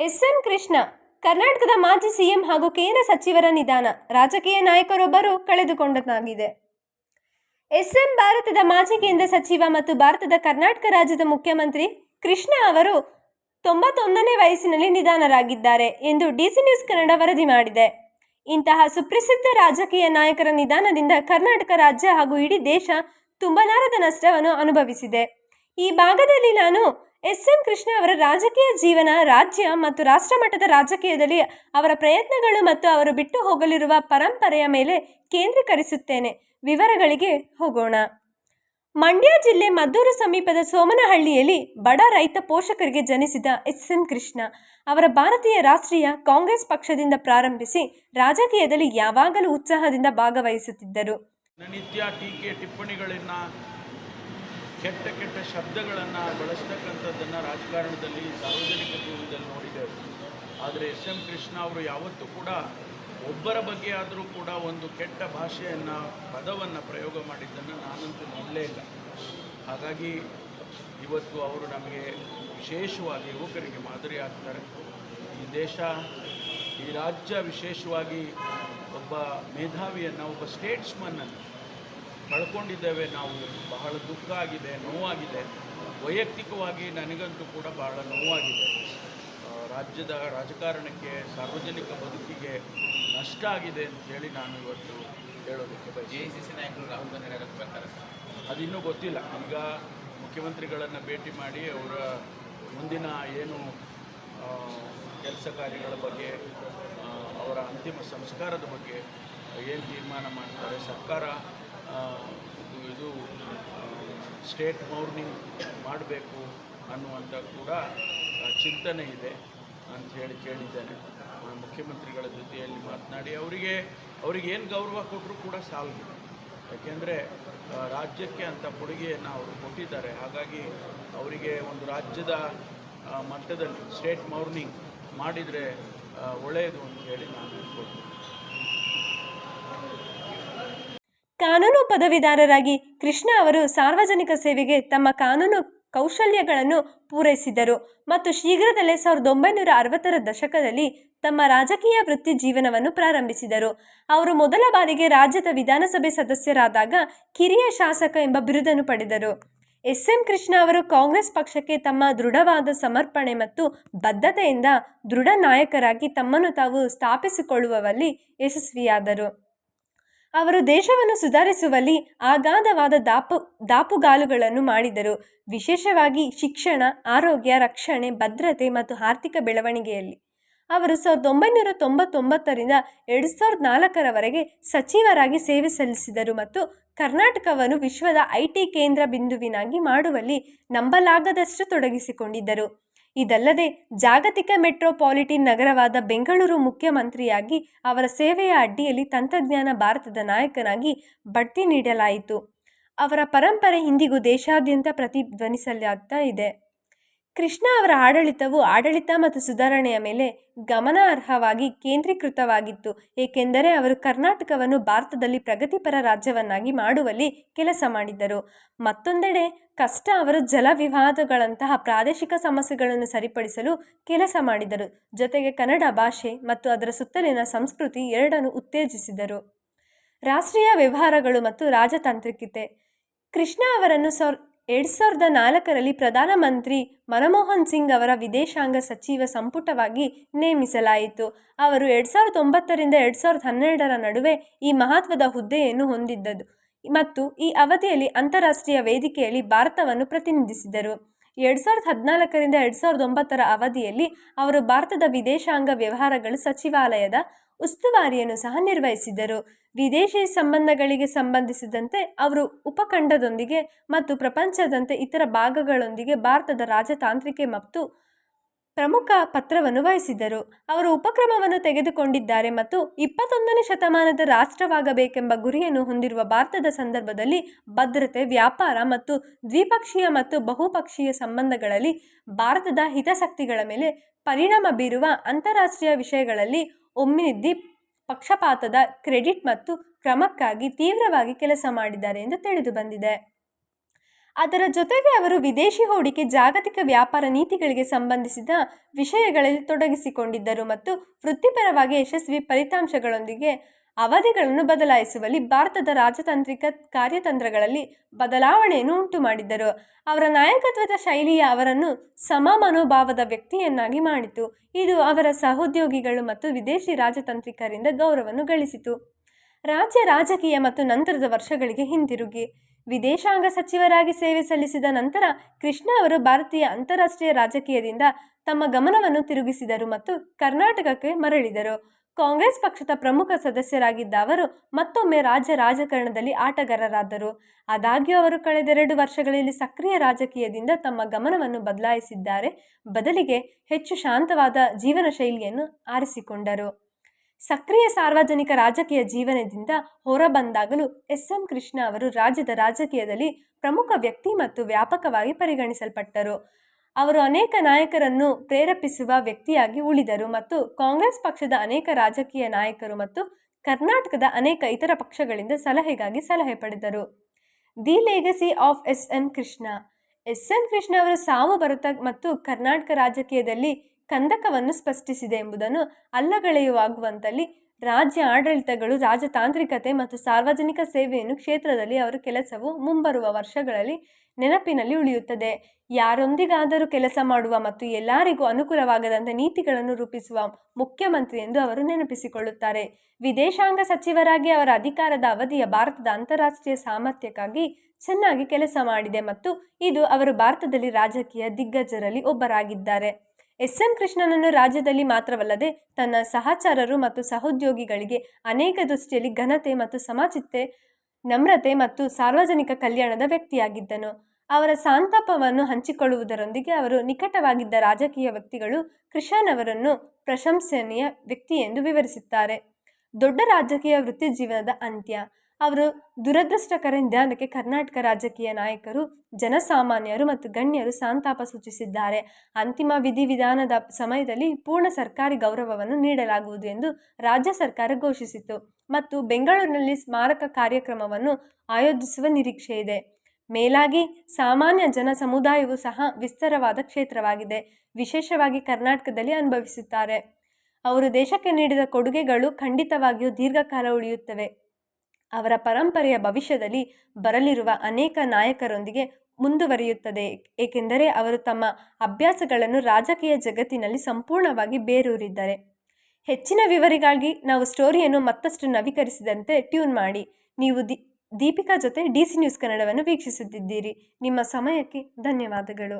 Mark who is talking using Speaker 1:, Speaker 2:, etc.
Speaker 1: S M Krishna ಕರ್ನಾಟಕದ ಮಾಜಿ CM ಹಾಗೂ ಕೇಂದ್ರ ಸಚಿವರ ನಿಧನ. ರಾಜಕೀಯ ನಾಯಕರೊಬ್ಬರು ಕಳೆದುಕೊಂಡನಾಗಿದೆ ಎಸ್ಎಂ ಭಾರತದ ಮಾಜಿ ಕೇಂದ್ರ ಸಚಿವ ಮತ್ತು ಭಾರತದ ಕರ್ನಾಟಕ ರಾಜ್ಯದ ಮುಖ್ಯಮಂತ್ರಿ ಕೃಷ್ಣ ಅವರು ತೊಂಬತ್ತೊಂದನೇ ವಯಸ್ಸಿನಲ್ಲಿ ನಿಧನರಾಗಿದ್ದಾರೆ ಎಂದು ಡಿಸಿ ನ್ಯೂಸ್ ಕನ್ನಡ ವರದಿ ಮಾಡಿದೆ. ಇಂತಹ ಸುಪ್ರಸಿದ್ಧ ರಾಜಕೀಯ ನಾಯಕರ ನಿಧನದಿಂದ ಕರ್ನಾಟಕ ರಾಜ್ಯ ಹಾಗೂ ಇಡೀ ದೇಶ ತುಂಬಲಾರದ ನಷ್ಟವನ್ನು ಅನುಭವಿಸಿದೆ. ಈ ಭಾಗದಲ್ಲಿ ನಾನು ಎಸ್ ಎಂ ಕೃಷ್ಣ ಅವರ ರಾಜಕೀಯ ಜೀವನ, ರಾಜ್ಯ ಮತ್ತು ರಾಷ್ಟ್ರಮಟ್ಟದ ರಾಜಕೀಯದಲ್ಲಿ ಅವರ ಪ್ರಯತ್ನಗಳು ಮತ್ತು ಅವರು ಬಿಟ್ಟು ಹೋಗಲಿರುವ ಪರಂಪರೆಯ ಮೇಲೆ ಕೇಂದ್ರೀಕರಿಸುತ್ತೇನೆ. ವಿವರಗಳಿಗೆ ಹೋಗೋಣ. ಮಂಡ್ಯ ಜಿಲ್ಲೆ ಮದ್ದೂರು ಸಮೀಪದ ಸೋಮನಹಳ್ಳಿಯಲ್ಲಿ ಬಡ ರೈತ ಪೋಷಕರಿಗೆ ಜನಿಸಿದ ಎಸ್ ಎಂ ಕೃಷ್ಣ ಅವರ ಭಾರತೀಯ ರಾಷ್ಟ್ರೀಯ ಕಾಂಗ್ರೆಸ್ ಪಕ್ಷದಿಂದ ಪ್ರಾರಂಭಿಸಿ ರಾಜಕೀಯದಲ್ಲಿ ಯಾವಾಗಲೂ ಉತ್ಸಾಹದಿಂದ ಭಾಗವಹಿಸುತ್ತಿದ್ದರು.
Speaker 2: ಕೆಟ್ಟ ಕೆಟ್ಟ ಶಬ್ದಗಳನ್ನು ಬಳಸ್ತಕ್ಕಂಥದ್ದನ್ನು ರಾಜಕಾರಣದಲ್ಲಿ ಸಾರ್ವಜನಿಕ ಜೀವನದಲ್ಲಿ ನೋಡಿದ್ದೇವೆ. ಆದರೆ ಎಸ್ ಎಂ ಕೃಷ್ಣ ಅವರು ಯಾವತ್ತೂ ಕೂಡ ಒಬ್ಬರ ಬಗ್ಗೆ ಆದರೂ ಕೂಡ ಒಂದು ಕೆಟ್ಟ ಭಾಷೆಯನ್ನು, ಪದವನ್ನು ಪ್ರಯೋಗ ಮಾಡಿದ್ದನ್ನು ನಾನಂತೂ ನೋಡಲೇ ಇಲ್ಲ. ಹಾಗಾಗಿ ಇವತ್ತು ಅವರು ನಮಗೆ ವಿಶೇಷವಾಗಿ ಯುವಕರಿಗೆ ಮಾದರಿ ಆಗ್ತಾರೆ. ಈ ದೇಶ, ಈ ರಾಜ್ಯ ವಿಶೇಷವಾಗಿ ಒಬ್ಬ ಮೇಧಾವಿಯನ್ನು, ಒಬ್ಬ ಸ್ಟೇಟ್ಸ್ಮನ್ನನ್ನು ಕಳ್ಕೊಂಡಿದ್ದೇವೆ ನಾವು ಬಹಳ ದುಃಖ ಆಗಿದೆ ನೋವಾಗಿದೆ. ವೈಯಕ್ತಿಕವಾಗಿ ನನಗಂತೂ ಕೂಡ ಬಹಳ ನೋವಾಗಿದೆ. ರಾಜ್ಯದ ರಾಜಕಾರಣಕ್ಕೆ ಸಾರ್ವಜನಿಕ ಬದುಕಿಗೆ ನಷ್ಟ ಆಗಿದೆ ಅಂತೇಳಿ ನಾನು ಇವತ್ತು ಹೇಳೋದಕ್ಕೆ
Speaker 3: ಎ
Speaker 2: ಬಯಸಿ
Speaker 3: ಐ ಸಿ ಸಿ ನಾಯಕರು ರಾಹುಲ್ ಗಾಂಧಿ ನಗರಕ್ಕೆ ಬರ್ತಾರೆ
Speaker 2: ಅದಿನ್ನೂ ಗೊತ್ತಿಲ್ಲ. ಈಗ ಮುಖ್ಯಮಂತ್ರಿಗಳನ್ನು ಭೇಟಿ ಮಾಡಿ ಅವರ ಮುಂದಿನ ಏನು ಕೆಲಸ ಕಾರ್ಯಗಳ ಬಗ್ಗೆ ಅವರ ಅಂತಿಮ ಸಂಸ್ಕಾರದ ಬಗ್ಗೆ ಏನು ತೀರ್ಮಾನ ಮಾಡ್ತಾರೆ ಸರ್ಕಾರ ಇದು ಸ್ಟೇಟ್ ಮೌರ್ನಿಂಗ್ ಮಾಡಬೇಕು ಅನ್ನುವಂಥ ಕೂಡ ಚಿಂತನೆ ಇದೆ ಅಂತ ಹೇಳಿ ಕೇಳಿದ್ದೇನೆ. ಮುಖ್ಯಮಂತ್ರಿಗಳ ಜೊತೆಯಲ್ಲಿ ಮಾತನಾಡಿ, ಅವರಿಗೆ ಅವರಿಗೆ ಏನು ಗೌರವ ಕೊಟ್ಟರು ಕೂಡ ಸಾಲದು. ಯಾಕೆಂದರೆ ರಾಜ್ಯಕ್ಕೆ ಅಂತ ಕೊಡುಗೆಯನ್ನು ಅವರು ಕೊಟ್ಟಿದ್ದಾರೆ. ಹಾಗಾಗಿ ಅವರಿಗೆ ಒಂದು ರಾಜ್ಯದ ಮಟ್ಟದಲ್ಲಿ ಸ್ಟೇಟ್ ಮೌರ್ನಿಂಗ್ ಮಾಡಿದರೆ ಒಳ್ಳೆಯದು ಅಂತ ಹೇಳಿ ನಾನು ಅನ್ಕೊಳ್ತೀನಿ
Speaker 1: ಕಾನೂನು ಪದವೀಧರರಾಗಿ ಕೃಷ್ಣ ಅವರು ಸಾರ್ವಜನಿಕ ಸೇವೆಗೆ ತಮ್ಮ ಕಾನೂನು ಕೌಶಲ್ಯಗಳನ್ನು ಪೂರೈಸಿದರು ಮತ್ತು ಶೀಘ್ರದಲ್ಲೇ ಸಾವಿರದ ಒಂಬೈನೂರ ಅರವತ್ತರ ದಶಕದಲ್ಲಿ ತಮ್ಮ ರಾಜಕೀಯ ವೃತ್ತಿ ಜೀವನವನ್ನು ಪ್ರಾರಂಭಿಸಿದರು. ಅವರು ಮೊದಲ ಬಾರಿಗೆ ರಾಜ್ಯದ ವಿಧಾನಸಭೆ ಸದಸ್ಯರಾದಾಗ ಕಿರಿಯ ಶಾಸಕ ಎಂಬ ಬಿರುದನ್ನು ಪಡೆದರು. ಎಸ್ ಎಂ ಕೃಷ್ಣ ಅವರು ಕಾಂಗ್ರೆಸ್ ಪಕ್ಷಕ್ಕೆ ತಮ್ಮ ದೃಢವಾದ ಸಮರ್ಪಣೆ ಮತ್ತು ಬದ್ಧತೆಯಿಂದ ದೃಢ ನಾಯಕರಾಗಿ ತಮ್ಮನ್ನು ತಾವು ಸ್ಥಾಪಿಸಿಕೊಳ್ಳುವಲ್ಲಿ ಯಶಸ್ವಿಯಾದರು. ಅವರು ದೇಶವನ್ನು ಸುಧಾರಿಸುವಲ್ಲಿ ಅಗಾಧವಾದ ದಾಪು, ದಾಪುಗಾಲುಗಳನ್ನು ಮಾಡಿದರು. ವಿಶೇಷವಾಗಿ ಶಿಕ್ಷಣ, ಆರೋಗ್ಯ, ರಕ್ಷಣೆ, ಭದ್ರತೆ ಮತ್ತು ಆರ್ಥಿಕ ಬೆಳವಣಿಗೆಯಲ್ಲಿ. ಅವರು ಸಾವಿರದ ಒಂಬೈನೂರ ತೊಂಬತ್ತೊಂಬತ್ತರಿಂದ ಎರಡು ಸಾವಿರದ ನಾಲ್ಕರವರೆಗೆ ಸಚಿವರಾಗಿ ಸೇವೆ ಸಲ್ಲಿಸಿದರು ಮತ್ತು ಕರ್ನಾಟಕವನ್ನು ವಿಶ್ವದ ಐ ಟಿ ಕೇಂದ್ರ ಬಿಂದುವಿನಾಗಿ ಮಾಡುವಲ್ಲಿ ನಂಬಲಾಗದಷ್ಟು ತೊಡಗಿಸಿಕೊಂಡಿದ್ದರು ಇದಲ್ಲದೆ ಜಾಗತಿಕ ಮೆಟ್ರೋಪಾಲಿಟಿನ್ ನಗರವಾದ ಬೆಂಗಳೂರು ಮುಖ್ಯಮಂತ್ರಿಯಾಗಿ ಅವರ ಸೇವೆಯ ಅಡ್ಡಿಯಲ್ಲಿ ತಂತ್ರಜ್ಞಾನ ಭಾರತದ ನಾಯಕನಾಗಿ ಬಡ್ತಿ ನೀಡಲಾಯಿತು. ಅವರ ಪರಂಪರೆ ಇಂದಿಗೂ ದೇಶಾದ್ಯಂತ ಪ್ರತಿಧ್ವನಿಸಲಾಗ್ತಾ ಇದೆ. ಕೃಷ್ಣ ಅವರ ಆಡಳಿತವು ಆಡಳಿತ ಮತ್ತು ಸುಧಾರಣೆಯ ಮೇಲೆ ಗಮನಾರ್ಹವಾಗಿ ಕೇಂದ್ರೀಕೃತವಾಗಿತ್ತು, ಏಕೆಂದರೆ ಅವರು ಕರ್ನಾಟಕವನ್ನು ಭಾರತದಲ್ಲಿ ಪ್ರಗತಿಪರ ರಾಜ್ಯವನ್ನಾಗಿ ಮಾಡುವಲ್ಲಿ ಕೆಲಸ ಮಾಡಿದ್ದರು. ಮತ್ತೊಂದೆಡೆ, ಕಷ್ಟ ಅವರು ಜಲ ವಿವಾದಗಳಂತಹ ಪ್ರಾದೇಶಿಕ ಸಮಸ್ಯೆಗಳನ್ನು ಸರಿಪಡಿಸಲು ಕೆಲಸ ಮಾಡಿದರು, ಜೊತೆಗೆ ಕನ್ನಡ ಭಾಷೆ ಮತ್ತು ಅದರ ಸುತ್ತಲಿನ ಸಂಸ್ಕೃತಿ ಎರಡನ್ನು ಉತ್ತೇಜಿಸಿದರು. ರಾಷ್ಟ್ರೀಯ ವ್ಯವಹಾರಗಳು ಮತ್ತು ರಾಜತಾಂತ್ರಿಕತೆ. ಕೃಷ್ಣ ಅವರನ್ನು ಸಾವಿರ ಎರಡು ಸಾವಿರದ ನಾಲ್ಕರಲ್ಲಿ ಪ್ರಧಾನಮಂತ್ರಿ ಮನಮೋಹನ್ ಸಿಂಗ್ ಅವರ ವಿದೇಶಾಂಗ ಸಚಿವ ಸಂಪುಟವಾಗಿ ನೇಮಿಸಲಾಯಿತು. ಅವರು ಎರಡು ಸಾವಿರದ ಒಂಬತ್ತರಿಂದ ಎರಡು ಸಾವಿರದ ಹನ್ನೆರಡರ ನಡುವೆ ಈ ಮಹತ್ವದ ಹುದ್ದೆಯನ್ನು ಹೊಂದಿದ್ದದು ಮತ್ತು ಈ ಅವಧಿಯಲ್ಲಿ ಅಂತಾರಾಷ್ಟ್ರೀಯ ವೇದಿಕೆಯಲ್ಲಿ ಭಾರತವನ್ನು ಪ್ರತಿನಿಧಿಸಿದರು. ಎರಡು ಸಾವಿರದ ಹದಿನಾಲ್ಕರಿಂದ ಎರಡು ಸಾವಿರದ ಒಂಬತ್ತರ ಅವಧಿಯಲ್ಲಿ ಅವರು ಭಾರತದ ವಿದೇಶಾಂಗ ವ್ಯವಹಾರಗಳ ಸಚಿವಾಲಯದ ಉಸ್ತುವಾರಿಯನ್ನು ಸಹ ನಿರ್ವಹಿಸಿದರು ವಿದೇಶಿ ಸಂಬಂಧಗಳಿಗೆ ಸಂಬಂಧಿಸಿದಂತೆ ಅವರು ಉಪಖಂಡದೊಂದಿಗೆ ಮತ್ತು ಪ್ರಪಂಚದಂತೆ ಇತರ ಭಾಗಗಳೊಂದಿಗೆ ಭಾರತದ ರಾಜತಾಂತ್ರಿಕೆ ಮತ್ತು ಪ್ರಮುಖ ಪತ್ರವನ್ನು ವಹಿಸಿದರು ಅವರು ಉಪಕ್ರಮವನ್ನು ತೆಗೆದುಕೊಂಡಿದ್ದಾರೆ ಮತ್ತು ಇಪ್ಪತ್ತೊಂದನೇ ಶತಮಾನದ ರಾಷ್ಟ್ರವಾಗಬೇಕೆಂಬ ಗುರಿಯನ್ನು ಹೊಂದಿರುವ ಭಾರತದ ಸಂದರ್ಭದಲ್ಲಿ ಭದ್ರತೆ, ವ್ಯಾಪಾರ ಮತ್ತು ದ್ವಿಪಕ್ಷೀಯ ಮತ್ತು ಬಹುಪಕ್ಷೀಯ ಸಂಬಂಧಗಳಲ್ಲಿ ಭಾರತದ ಹಿತಾಸಕ್ತಿಗಳ ಮೇಲೆ ಪರಿಣಾಮ ಬೀರುವ ಅಂತಾರಾಷ್ಟ್ರೀಯ ವಿಷಯಗಳಲ್ಲಿ ಒಮ್ಮಿನಿದ್ದಿ ಪಕ್ಷಪಾತದ ಕ್ರೆಡಿಟ್ ಮತ್ತು ಕ್ರಮಕ್ಕಾಗಿ ತೀವ್ರವಾಗಿ ಕೆಲಸ ಮಾಡಿದ್ದಾರೆ ಎಂದು ತಿಳಿದು ಬಂದಿದೆ. ಅದರ ಜೊತೆಗೆ ಅವರು ವಿದೇಶಿ ಹೂಡಿಕೆ, ಜಾಗತಿಕ ವ್ಯಾಪಾರ ನೀತಿಗಳಿಗೆ ಸಂಬಂಧಿಸಿದ ವಿಷಯಗಳಲ್ಲಿ ತೊಡಗಿಸಿಕೊಂಡಿದ್ದರು ಮತ್ತು ವೃತ್ತಿಪರವಾಗಿ ಯಶಸ್ವಿ ಫಲಿತಾಂಶಗಳೊಂದಿಗೆ ಅವಧಿಗಳನ್ನು ಬದಲಾಯಿಸುವಲ್ಲಿ ಭಾರತದ ರಾಜತಾಂತ್ರಿಕ ಕಾರ್ಯತಂತ್ರಗಳಲ್ಲಿ ಬದಲಾವಣೆಯನ್ನು ಉಂಟು ಮಾಡಿದ್ದರು ಅವರ ನಾಯಕತ್ವದ ಶೈಲಿಯ ಅವರನ್ನು ಸಮ ಮನೋಭಾವದ ವ್ಯಕ್ತಿಯನ್ನಾಗಿ ಮಾಡಿತು. ಇದು ಅವರ ಸಹೋದ್ಯೋಗಿಗಳು ಮತ್ತು ವಿದೇಶಿ ರಾಜತಾಂತ್ರಿಕರಿಂದ ಗೌರವವನ್ನು ಗಳಿಸಿತು. ರಾಜ್ಯ ರಾಜಕೀಯ ಮತ್ತು ನಂತರದ ವರ್ಷಗಳಿಗೆ ಹಿಂತಿರುಗಿ ವಿದೇಶಾಂಗ ಸಚಿವರಾಗಿ ಸೇವೆ ಸಲ್ಲಿಸಿದ ನಂತರ ಕೃಷ್ಣ ಅವರು ಭಾರತೀಯ ಅಂತಾರಾಷ್ಟ್ರೀಯ ರಾಜಕೀಯದಿಂದ ತಮ್ಮ ಗಮನವನ್ನು ತಿರುಗಿಸಿದರು ಮತ್ತು ಕರ್ನಾಟಕಕ್ಕೆ ಮರಳಿದರು. ಕಾಂಗ್ರೆಸ್ ಪಕ್ಷದ ಪ್ರಮುಖ ಸದಸ್ಯರಾಗಿದ್ದ ಅವರು ಮತ್ತೊಮ್ಮೆ ರಾಜ್ಯ ರಾಜಕಾರಣದಲ್ಲಿ ಆಟಗಾರರಾದರು. ಆದಾಗ್ಯೂ ಅವರು ಕಳೆದೆರಡು ವರ್ಷಗಳಲ್ಲಿ ಸಕ್ರಿಯ ರಾಜಕೀಯದಿಂದ ತಮ್ಮ ಗಮನವನ್ನು ಬದಲಾಯಿಸಿದ್ದಾರೆ. ಬದಲಿಗೆ ಹೆಚ್ಚು ಶಾಂತವಾದ ಜೀವನ ಶೈಲಿಯನ್ನು ಆರಿಸಿಕೊಂಡರು. ಸಕ್ರಿಯ ಸಾರ್ವಜನಿಕ ರಾಜಕೀಯ ಜೀವನದಿಂದ ಹೊರಬಂದಾಗಲೂ ಎಸ್ ಎಂ ಕೃಷ್ಣ ಅವರು ರಾಜ್ಯದ ರಾಜಕೀಯದಲ್ಲಿ ಪ್ರಮುಖ ವ್ಯಕ್ತಿ ಮತ್ತು ವ್ಯಾಪಕವಾಗಿ ಪರಿಗಣಿಸಲ್ಪಟ್ಟರು. ಅವರು ಅನೇಕ ನಾಯಕರನ್ನು ಪ್ರೇರೇಪಿಸುವ ವ್ಯಕ್ತಿಯಾಗಿ ಉಳಿದರು ಮತ್ತು ಕಾಂಗ್ರೆಸ್ ಪಕ್ಷದ ಅನೇಕ ರಾಜಕೀಯ ನಾಯಕರು ಮತ್ತು ಕರ್ನಾಟಕದ ಅನೇಕ ಇತರ ಪಕ್ಷಗಳಿಂದ ಸಲಹೆಗಾಗಿ ಸಲಹೆ ಪಡೆದರು. The legacy of S N Krishna. S N Krishna ಅವರ ಸಾವು ಬರುತ್ತ ಮತ್ತು ಕರ್ನಾಟಕ ರಾಜಕೀಯದಲ್ಲಿ ಕಂದಕವನ್ನು ಸ್ಪಷ್ಟಿಸಿದೆ ಎಂಬುದನ್ನು ಅಲ್ಲಗಳೆಯುವಾಗುವಂತಲ್ಲಿ ರಾಜ್ಯ ಆಡಳಿತಗಳು, ರಾಜತಾಂತ್ರಿಕತೆ ಮತ್ತು ಸಾರ್ವಜನಿಕ ಸೇವೆಯನ್ನು ಕ್ಷೇತ್ರದಲ್ಲಿ ಅವರ ಕೆಲಸವು ಮುಂಬರುವ ವರ್ಷಗಳಲ್ಲಿ ನೆನಪಿನಲ್ಲಿ ಉಳಿಯುತ್ತದೆ. ಯಾರೊಂದಿಗಾದರೂ ಕೆಲಸ ಮಾಡುವ ಮತ್ತು ಎಲ್ಲರಿಗೂ ಅನುಕೂಲವಾಗದಂತೆ ನೀತಿಗಳನ್ನು ರೂಪಿಸುವ ಮುಖ್ಯಮಂತ್ರಿ ಎಂದು ಅವರು ನೆನಪಿಸಿಕೊಳ್ಳುತ್ತಾರೆ. ವಿದೇಶಾಂಗ ಸಚಿವರಾಗಿ ಅವರ ಅಧಿಕಾರದ ಅವಧಿಯ ಭಾರತದ ಅಂತಾರಾಷ್ಟ್ರೀಯ ಸಾಮರ್ಥ್ಯಕ್ಕಾಗಿ ಚೆನ್ನಾಗಿ ಕೆಲಸ ಮಾಡಿದೆ ಮತ್ತು ಇದು ಅವರು ಭಾರತದಲ್ಲಿ ರಾಜಕೀಯ ದಿಗ್ಗಜರಲ್ಲಿ ಒಬ್ಬರಾಗಿದ್ದಾರೆ. ಎಸ್ ಎಂ ಕೃಷ್ಣನನ್ನು ರಾಜ್ಯದಲ್ಲಿ ಮಾತ್ರವಲ್ಲದೆ ತನ್ನ ಸಹಚಾರರು ಮತ್ತು ಸಹೋದ್ಯೋಗಿಗಳಿಗೆ ಅನೇಕ ದೃಷ್ಟಿಯಲ್ಲಿ ಘನತೆ ಮತ್ತು ಸಮಚಿತ್ತೆ ನಮ್ರತೆ ಮತ್ತು ಸಾರ್ವಜನಿಕ ಕಲ್ಯಾಣದ ವ್ಯಕ್ತಿಯಾಗಿದ್ದನು. ಅವರ ಸಾಂತಾಪವನ್ನು ಹಂಚಿಕೊಳ್ಳುವುದರೊಂದಿಗೆ ಅವರು ನಿಕಟವಾಗಿದ್ದ ರಾಜಕೀಯ ವ್ಯಕ್ತಿಗಳು ಕೃಷನ್ ಅವರನ್ನು ಪ್ರಶಂಸನೀಯ ವ್ಯಕ್ತಿ ಎಂದು ವಿವರಿಸುತ್ತಾರೆ. ದೊಡ್ಡ ರಾಜಕೀಯ ವೃತ್ತಿ ಜೀವನದ ಅಂತ್ಯ. ಅವರು ದುರದೃಷ್ಟಕರ ನಿಧಾನಕ್ಕೆ ಕರ್ನಾಟಕ ರಾಜಕೀಯ ನಾಯಕರು, ಜನಸಾಮಾನ್ಯರು ಮತ್ತು ಗಣ್ಯರು ಸಂತಾಪ ಸೂಚಿಸಿದ್ದಾರೆ. ಅಂತಿಮ ವಿಧಿವಿಧಾನದ ಸಮಯದಲ್ಲಿ ಪೂರ್ಣ ಸರ್ಕಾರಿ ಗೌರವವನ್ನು ನೀಡಲಾಗುವುದು ಎಂದು ರಾಜ್ಯ ಸರ್ಕಾರ ಘೋಷಿಸಿತು ಮತ್ತು ಬೆಂಗಳೂರಿನಲ್ಲಿ ಸ್ಮಾರಕ ಕಾರ್ಯಕ್ರಮವನ್ನು ಆಯೋಜಿಸುವ ನಿರೀಕ್ಷೆ ಇದೆ. ಮೇಲಾಗಿ ಸಾಮಾನ್ಯ ಜನ ಸಮುದಾಯವು ಸಹ ವಿಸ್ತಾರವಾದ ಕ್ಷೇತ್ರವಾಗಿದೆ. ವಿಶೇಷವಾಗಿ ಕರ್ನಾಟಕದಲ್ಲಿ ಅನುಭವಿಸುತ್ತಾರೆ. ಅವರು ದೇಶಕ್ಕೆ ನೀಡಿದ ಕೊಡುಗೆಗಳು ಖಂಡಿತವಾಗಿಯೂ ದೀರ್ಘಕಾಲ ಉಳಿಯುತ್ತವೆ. ಅವರ ಪರಂಪರೆಯ ಭವಿಷ್ಯದಲ್ಲಿ ಬರಲಿರುವ ಅನೇಕ ನಾಯಕರೊಂದಿಗೆ ಮುಂದುವರಿಯುತ್ತದೆ. ಏಕೆಂದರೆ ಅವರು ತಮ್ಮ ಅಭ್ಯಾಸಗಳನ್ನು ರಾಜಕೀಯ ಜಗತ್ತಿನಲ್ಲಿ ಸಂಪೂರ್ಣವಾಗಿ ಬೇರೂರಿದ್ದಾರೆ. ಹೆಚ್ಚಿನ ವಿವರಿಗಾಗಿ ನಾವು ಸ್ಟೋರಿಯನ್ನು ಮತ್ತಷ್ಟು ನವೀಕರಿಸಿದಂತೆ ಟ್ಯೂನ್ ಮಾಡಿ. ನೀವು ದಿ, ದೀಪಿಕಾ ಜೊತೆ ಡಿ ಸಿ ನ್ಯೂಸ್ ಕನ್ನಡವನ್ನು ವೀಕ್ಷಿಸುತ್ತಿದ್ದೀರಿ. ನಿಮ್ಮ ಸಮಯಕ್ಕೆ ಧನ್ಯವಾದಗಳು.